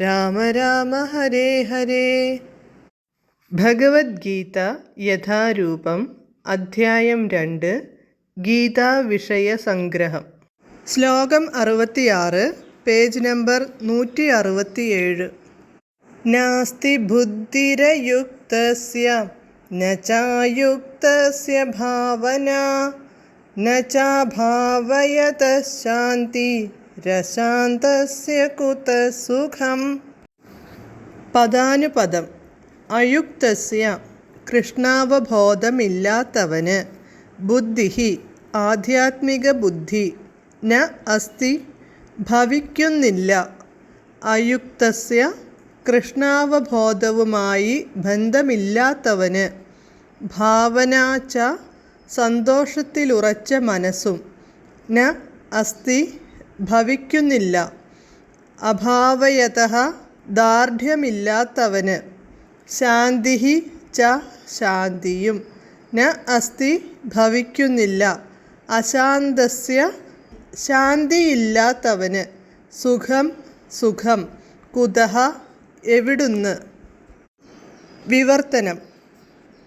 രാമ രാമ ഹരേ ഹരേ. ഭഗവത്ഗീത യഥാരൂപം അധ്യായം രണ്ട് ഗീതാ വിഷയ സംഗ്രഹം. ശ്ലോകം അറുപത്തിയാറ് പേജ് നമ്പർ നൂറ്റി അറുപത്തിയേഴ് നാസ്തി ബുദ്ധിരയുക്തസ്യ ചായുക്തസ്യ ഭാവന ചാഭാവയത ശാന്തി രശാന്തസ്യ കുത സുഖം. പദാനുപദം. അയുക്തസ്യ കൃഷ്ണാവബോധമില്ലാത്തവന്. ബുദ്ധി ആധ്യാത്മിക ബുദ്ധി. ന അസ്തി ഭവിക്കുന്നില്ല. അയുക്തസ്യ കൃഷ്ണാവബോധവുമായി ബന്ധമില്ലാത്തവന്. ഭാവനാച്ച സന്തോഷത്തിലുറച്ച മനസ്സും. ന അസ്തി ഭവിക്കുന്നില്ല. അഭാവയത ദാർഢ്യമില്ലാത്തവന് ശാന്തി ച ശാന്തിയും. ന അസ്തി ഭവിക്കുന്നില്ല. അശാന്തസ്യ ശാന്തിയില്ലാത്തവന് സുഖം സുഖം. കുതഹ എവിടുന്ന്? വിവർത്തനം.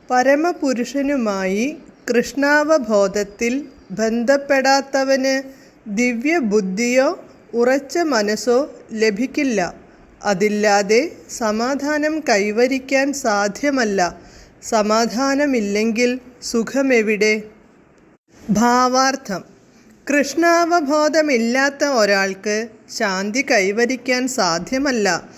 പരമപുരുഷനുമായി കൃഷ്ണാവബോധത്തിൽ ബന്ധപ്പെടാത്തവന് ദിവ്യബുദ്ധിയോ ഉറച്ച മനസ്സോ ലഭിക്കില്ല. അതില്ലാതെ സമാധാനം കൈവരിക്കാൻ സാധ്യമല്ല. സമാധാനമില്ലെങ്കിൽ സുഖമെവിടെ? ഭാവാർത്ഥം. കൃഷ്ണാവബോധമില്ലാത്ത ഒരാൾക്ക് ശാന്തി കൈവരിക്കാൻ സാധ്യമല്ല.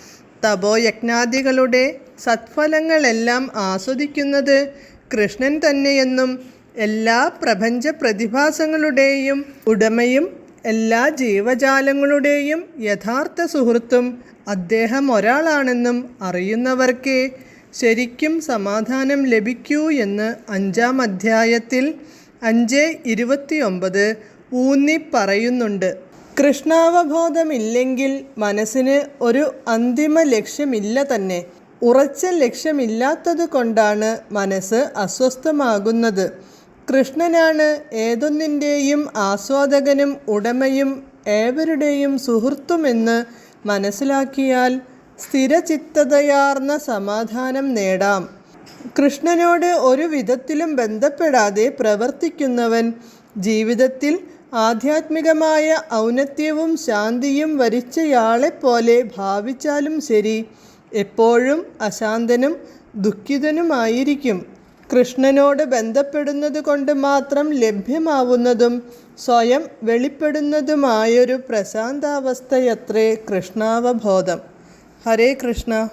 തപോയജ്ഞാദികളുടെ സത്ഫലങ്ങളെല്ലാം ആസ്വദിക്കുന്നത് കൃഷ്ണൻ തന്നെയെന്നും എല്ലാ പ്രപഞ്ച പ്രതിഭാസങ്ങളുടെയും ഉടമയും എല്ലാ ജീവജാലങ്ങളുടെയും യഥാർത്ഥ സുഹൃത്തും അദ്ദേഹം ഒരാളാണെന്നും അറിയുന്നവർക്കേ ശരിക്കും സമാധാനം ലഭിക്കൂ എന്ന് അഞ്ചാം അധ്യായത്തിൽ അഞ്ച് ഇരുപത്തിയൊമ്പത് ഊന്നി പറയുന്നുണ്ട്. കൃഷ്ണാവബോധമില്ലെങ്കിൽ മനസ്സിന് ഒരു അന്തിമ ലക്ഷ്യമില്ല തന്നെ. ഉറച്ച ലക്ഷ്യമില്ലാത്തത് കൊണ്ടാണ് മനസ്സ് അസ്വസ്ഥമാകുന്നത്. കൃഷ്ണനാണ് ഏതൊന്നിന്റെയും ആസ്വാദകനും ഉടമയും ഏവരുടെയും സുഹൃത്തുമെന്ന് മനസ്സിലാക്കിയാൽ സ്ഥിരചിത്തതയാർന്ന സമാധാനം നേടാം. കൃഷ്ണനോട് ഒരു വിധത്തിലും ബന്ധപ്പെടാതെ പ്രവർത്തിക്കുന്നവൻ ജീവിതത്തിൽ ആധ്യാത്മികമായ ഔന്നത്യവും ശാന്തിയും വരിച്ചയാളെപ്പോലെ ഭാവിച്ചാലും ശരി എപ്പോഴും അശാന്തനും ദുഃഖിതനുമായിരിക്കും. കൃഷ്ണനോട് ബന്ധപ്പെടുന്നത് കൊണ്ട് മാത്രം ലഭ്യമാവുന്നതും സ്വയം വെളിപ്പെടുന്നതുമായൊരു പ്രശാന്താവസ്ഥയത്രേ കൃഷ്ണാവബോധം. ഹരേ കൃഷ്ണ.